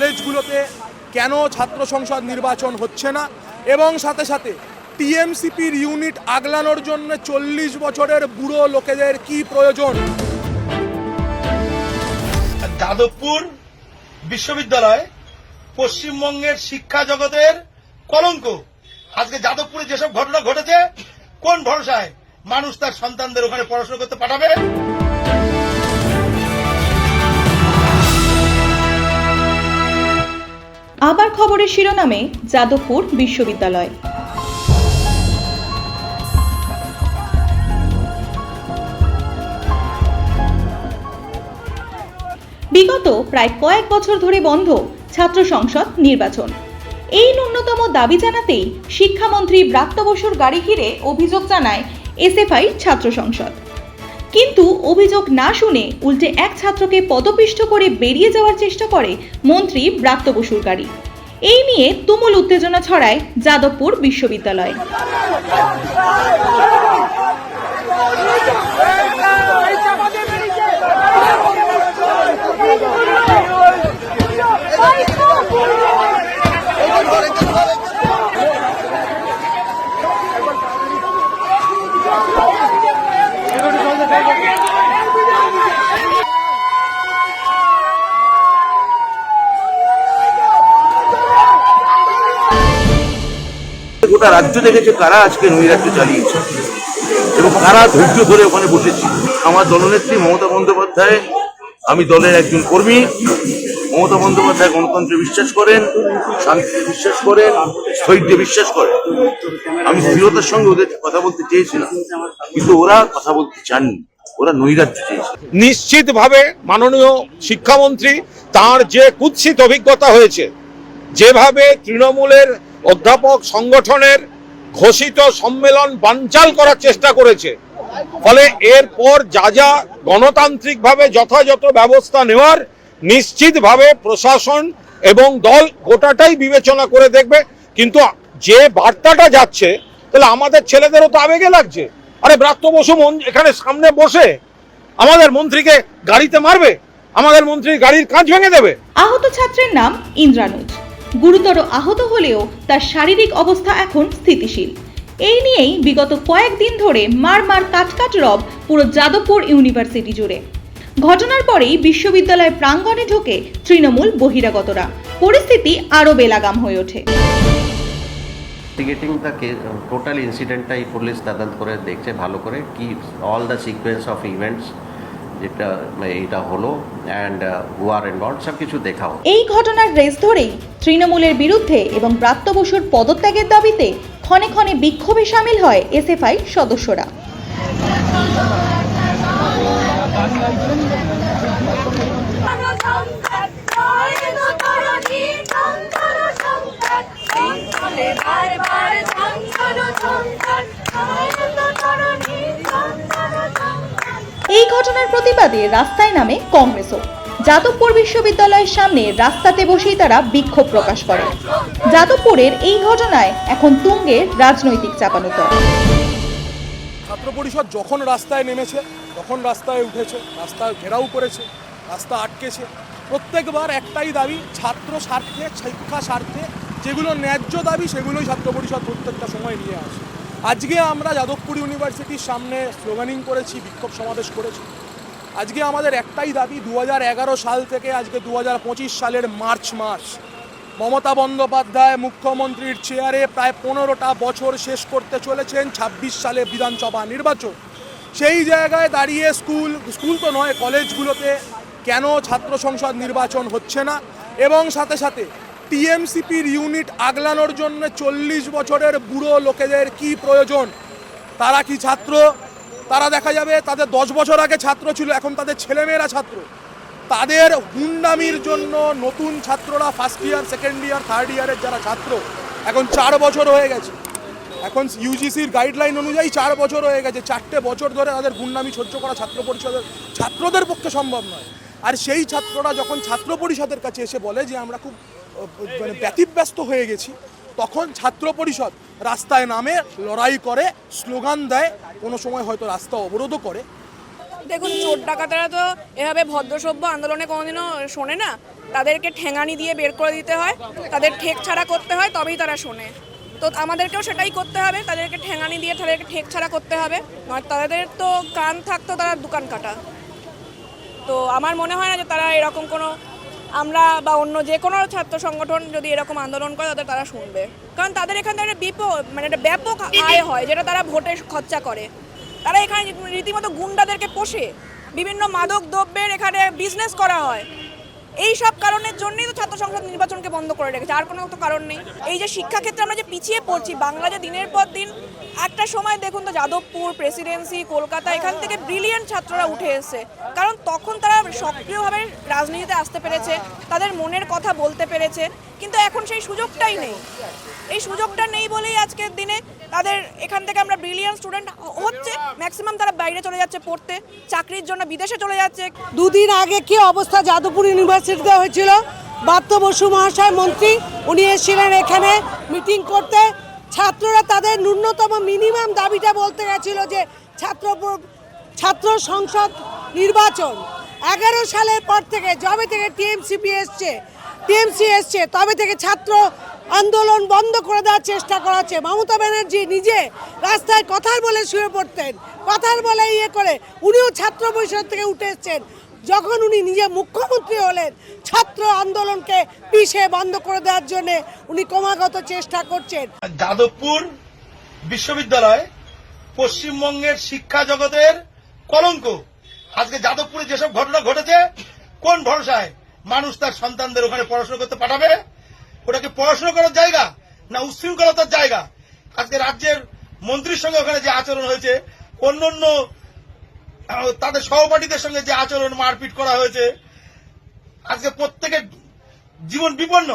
কলেজগুলোতে কেন ছাত্র সংসদ নির্বাচন হচ্ছে না? এবং সাথে সাথে টিএমসিপির ইউনিট আগলানোর জন্য চল্লিশ বছরের বুড়ো লোকেদের কি প্রয়োজন? যাদবপুর বিশ্ববিদ্যালয় পশ্চিমবঙ্গের শিক্ষা জগতের কলঙ্ক। আজকে যাদবপুরে যেসব ঘটনা ঘটেছে, কোন ভরসায় মানুষ তার সন্তানদের ওখানে পড়াশোনা করতে পাঠাবে? খবরের শিরোনামে যাদবপুর বিশ্ববিদ্যালয়। বিগত প্রায় কয়েক বছর ধরে বন্ধ ছাত্র সংসদ নির্বাচন। এই ন্যূনতম দাবি জানাতেই শিক্ষামন্ত্রী ব্রাত্য বসুর গাড়ি ঘিরে অভিযোগ জানায় এসএফআই ছাত্র সংসদ। কিন্তু অভিযোগ না শুনে উল্টে এক ছাত্রকে পদপিষ্ট করে বেরিয়ে যাওয়ার চেষ্টা করে মন্ত্রী ব্রাত্য বসুর গাড়ি। এই নিয়ে তুমুল উত্তেজনা ছড়ায় যাদবপুর বিশ্ববিদ্যালয়। গোটা রাজ্য দেখেছে কারা আজকে নৈরাজ্য চালিয়েছে। এবং কারা ধৈর্য ধরে ওখানে বসেছিল আমার দলনেত্রী মমতা বন্দ্যোপাধ্যায়, আমি দলের একজন কর্মী। মমতা বন্দ্যোপাধ্যায় গণতন্ত্রে বিশ্বাস করেন, শান্তিতে বিশ্বাস করেন, স্থৈর্যে বিশ্বাস করেন। আমি স্থিরতার সঙ্গে ওদের কথা বলতে চেয়েছিলাম, কিন্তু ওরা কথা বলতে চাননি। ওরা চেয়েছে। নিশ্চিতভাবে মাননীয় শিক্ষামন্ত্রী তার যে কুৎসিত অভিজ্ঞতা হয়েছে, যেভাবে তৃণমূলের অধ্যাপক সংগঠনের ঘোষিত সম্মেলন বানচাল করার চেষ্টা করেছে। ফলে এরপর যা যা গণতান্ত্রিকভাবে যথাযথ ব্যবস্থা নেওয়ার নিশ্চিতভাবে প্রশাসন এবং দল গোটাটাই বিবেচনা করে দেখবে। কিন্তু যে বার্তাটা যাচ্ছে, তাহলে আমাদের ছেলেদেরও তো আবেগে লাগছে। আরে ব্রাত্য বসু এখানে সামনে বসে আমাদের মন্ত্রীকে গাড়িতে মারবে? আমাদের মন্ত্রীর গাড়ির কাঁচ ভেঙে দেবে? আহত ছাত্রের নাম ইন্দ্রানুজ। গুরুতর আহত হলেও তার শারীরিক অবস্থা এখন স্থিতিশীল। এই নিয়েই বিগত কয়েকদিন ধরে মার মার কাট কাট রব পুরো যাদবপুর ইউনিভার্সিটি জুড়ে। ঘটনার পরেই বিশ্ববিদ্যালয় প্রাঙ্গণে ঢোকে তৃণমূল বহিরাগতরা। পরিস্থিতি আরও বেলাগাম হয়ে ওঠে। ইনভেস্টিগেটিং দ্য টোটাল ইনসিডেন্টটাই পুলিশ তদন্ত করে দেখছে ভালো করে কি all the sequence of events যেটা এটা হলো অ্যান্ড ওয়ার ইনভলভ সব কিছু দেখাও। এই ঘটনার রেস ধরেই তৃণমূলের বিরুদ্ধে এবং প্রাপ্ত বসুর পদত্যাগের দাবিতে ক্ষণে ক্ষণে বিক্ষোভে সামিল হয় এসএফআই সদস্যরা। ঘটনার প্রতিবাদে রাস্তায় নামে কংগ্রেসও। যাদবপুর বিশ্ববিদ্যালয়ের সামনে রাস্তাতে বসেই তারা বিক্ষোভ প্রকাশ করে যাদবপুরের এই ঘটনায় এখন তুঙ্গে রাজনৈতিক চাপানোতর। ছাত্র পরিষদ যখন রাস্তায় নেমেছে, তখন রাস্তায় উঠেছে, রাস্তা ঘেরাও করেছে, রাস্তা আটকেছে। প্রত্যেকবার একটাই দাবি, ছাত্র স্বার্থে, শিক্ষা স্বার্থে যেগুলো ন্যায্য দাবি, সেগুলোই ছাত্র পরিষদ প্রত্যেকটা সময় নিয়ে আসে। আজকে আমরা যাদবপুর ইউনিভার্সিটির সামনে স্লোগানিং করেছি, বিক্ষোভ সমাবেশ করেছি। আজকে আমাদের একটাই দাবি দু হাজার এগারো সাল থেকে আজকে দু হাজার পঁচিশ সালের মার্চ মাস, মমতা বন্দ্যোপাধ্যায় মুখ্যমন্ত্রীর চেয়ারে প্রায় পনেরোটা বছর শেষ করতে চলেছেন ২৬ সালে বিধানসভা নির্বাচন। সেই জায়গায় দাঁড়িয়ে স্কুল স্কুল তো নয়, কলেজগুলোতে কেন ছাত্র সংসদ নির্বাচন হচ্ছে না? এবং সাথে সাথে টিএমসিপির ইউনিট আগলানোর জন্য চল্লিশ বছরের বুড়ো লোকেদের কি প্রয়োজন? তারা কি ছাত্র? তারা দেখা যাবে তাদের দশ বছর আগে ছাত্র ছিল, এখন তাদের ছেলেমেয়েরা ছাত্র। তাদের হুন্ডামির জন্য নতুন ছাত্ররা first year second year third ইয়ারের যারা ছাত্র, এখন চার বছর হয়ে গেছে। এখন ইউজিসির গাইডলাইন অনুযায়ী চার বছর হয়ে গেছে। চারটে বছর ধরে তাদের গুন্ডামি সহ্য করা ছাত্র পরিষদের ছাত্রদের পক্ষে সম্ভব নয়। আর সেই ছাত্ররা যখন ছাত্র পরিষদের কাছে এসে বলে যে, আমরা খুব মানে ব্যতিব্যস্ত হয়ে গেছি। তখন ছাত্র পরিষদ রাস্তায় নামে, লড়াই করে, স্লোগান দেয়, কোনো সময় হয়তো রাস্তা অবরোধও করে। দেখুন, চোর ডাকাতেরা তো এভাবে ভদ্রসভ্য আন্দোলনে কোনোদিনও শোনে না। তাদেরকে ঠেঙানি দিয়ে বের করে দিতে হয়, তাদের ঠেক ছাড়া করতে হয়, তবেই তারা শোনে। তো আমাদেরকেও সেটাই করতে হবে, তাদেরকে ঠেঙানি দিয়ে তাদেরকে ঠেক ছাড়া করতে হবে নয় তাদের তো কান থাকতো, তারা দোকান কাটা। তো আমার মনে হয় না যে তারা এরকম কোনো আমরা বা অন্য যে কোনো ছাত্র সংগঠন যদি এরকম আন্দোলন করে, তাদের তারা শুনবে। কারণ তাদের এখান থেকে একটা বিপ মানে একটা ব্যাপক আয় হয়, যেটা তারা ভোটে খরচা করে। তারা এখানে রীতিমতো গুন্ডাদেরকে পোষে। বিভিন্ন মাদক দ্রব্যের এখানে বিজনেস করা হয়। এই সব কারণের জন্যই তো ছাত্র সংসদ নির্বাচনকে বন্ধ করে রেখেছে, আর কোনো তো কারণ নেই। এই যে শিক্ষাক্ষেত্রে আমরা যে পিছিয়ে পড়ছি, বাংলা যে দিনের পর দিন, একটা সময় দেখুন তো যাদবপুর প্রেসিডেন্সি কলকাতা, এখান থেকে ব্রিলিয়েন্ট ছাত্ররা উঠে এসেছে। কারণ তখন তারা সক্রিয়ভাবে রাজনীতিতে আসতে পেরেছে, তাদের মনের কথা বলতে পেরেছে, কিন্তু এখন সেই সুযোগটাই নেই। এই সুযোগটা নেই বলেই আজকের দিনে তাদের এখান থেকে আমরা ব্রিলিয়ান্ট স্টুডেন্ট হচ্ছে। ম্যাক্সিমাম তারা বাইরে চলে যাচ্ছে পড়তে, চাকরির জন্য বিদেশে চলে যাচ্ছে। দুদিন আগে কি অবস্থা? যাদবপুর ইউনিভার্সিটিতে হয়েছিল। বাত্য বসু মহাশয়, মন্ত্রী, উনি এসেছিলেন এখানে মিটিং করতে। ছাত্ররা তাদের ন্যূনতম মিনিমাম দাবিটা বলতে গেছিল যে ছাত্র ছাত্র সংসদ নির্বাচন। এগারো সালের পর থেকে, যবে থেকে টিএমসিপি এসছে টিএমসি এসছে, তবে থেকে ছাত্র আন্দোলন বন্ধ করে দেওয়ার চেষ্টা করা হচ্ছে। মমতা ব্যানার্জি নিজে রাস্তায় কথার বলে শুয়ে পড়তেন, কথার বলে ইয়ে করে। উনিও ছাত্র পরিষদ থেকে উঠে এসছেন। যখন উনি নিজে মুখ্যমন্ত্রী হলেন, ছাত্র আন্দোলনকে পিষে বন্ধ করে দেওয়ার জন্য উনি ক্রমাগত চেষ্টা করছেন। যাদবপুর বিশ্ববিদ্যালয় পশ্চিমবঙ্গের শিক্ষা জগতের কলঙ্ক। আজকে যাদবপুরে যেসব ঘটনা ঘটেছে, কোন ভরসায় মানুষ তার সন্তানদের ওখানে পড়াশোনা করতে পাঠাবে? ওটাকে পড়াশোনা করার জায়গা না উশৃঙ্খলতার জায়গা? আজকে রাজ্যের মন্ত্রীর সঙ্গে ওখানে যে আচরণ হয়েছে অন্য অন্য তাদের সহপাঠীদের সঙ্গে যে আচরণ মারপিট করা হয়েছে, আজকে প্রত্যেকের জীবন বিপন্ন।